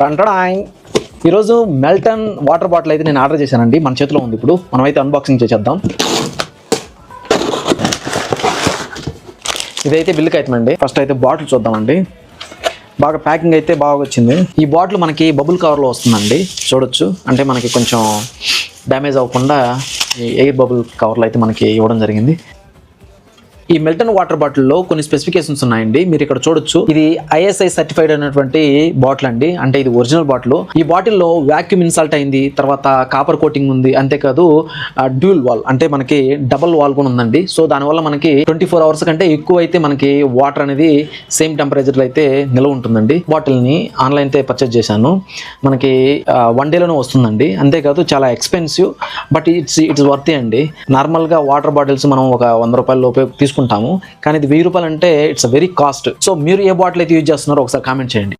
టంటడాయ్ ఈరోజు Melton water bottle అయితే నేను ఆర్డర్ చేశానండి. మన చేతిలో ఉంది ఇప్పుడు. మనమైతే అన్బాక్సింగ్ చేసేద్దాం. ఇదైతే బిల్లుకి అవుతుందండి ఫస్ట్ అయితే బాటిల్ చూద్దామండి. బాగా ప్యాకింగ్ అయితే బాగా వచ్చింది. ఈ బాటిల్ మనకి బబుల్ కవర్లో వస్తుందండి. చూడొచ్చు. అంటే మనకి కొంచెం డ్యామేజ్ అవ్వకుండా ఈ ఎయిర్ బబుల్ కవర్లో అయితే మనకి ఇవ్వడం జరిగింది. ఈ మిల్టన్ వాటర్ బాటిల్లో కొన్ని స్పెసిఫికేషన్స్ ఉన్నాయండి. మీరు ఇక్కడ చూడొచ్చు. ఇది ఐఎస్ఐ సర్టిఫైడ్ అయినటువంటి బాటిల్ అండి. అంటే ఇది ఒరిజినల్ బాటిల్ ఈ బాటిల్లో వాక్యూమ్ ఇన్సాల్ట్ అయింది. తర్వాత కాపర్ కోటింగ్ ఉంది. అంతేకాదు డ్యూల్ వాల్ అంటే మనకి డబల్ వాల్ కూడా ఉందండి. సో దానివల్ల మనకి ట్వంటీ ఫోర్ అవర్స్ కంటే ఎక్కువ అయితే మనకి వాటర్ అనేది సేమ్ టెంపరేచర్లో అయితే నిల్వ ఉంటుందండి. బాటిల్ని ఆన్లైన్ అయితే పర్చేజ్ చేశాను. మనకి వన్ డేలోనే వస్తుందండి. అంతేకాదు చాలా expensive but it's it's worthy అండి. నార్మల్గా వాటర్ బాటిల్స్ మనం ఒక వంద రూపాయల లోపే తీసుకుంటాం. తీసుకుంటాము. కానీ ఇది వెయ్యి రూపాయలు అంటే ఇట్స్ వెరీ కాస్ట్ సో మీరు ఏ బాటిల్ అయితే యూజ్ చేస్తున్నారో ఒకసారి కామెంట్ చేయండి.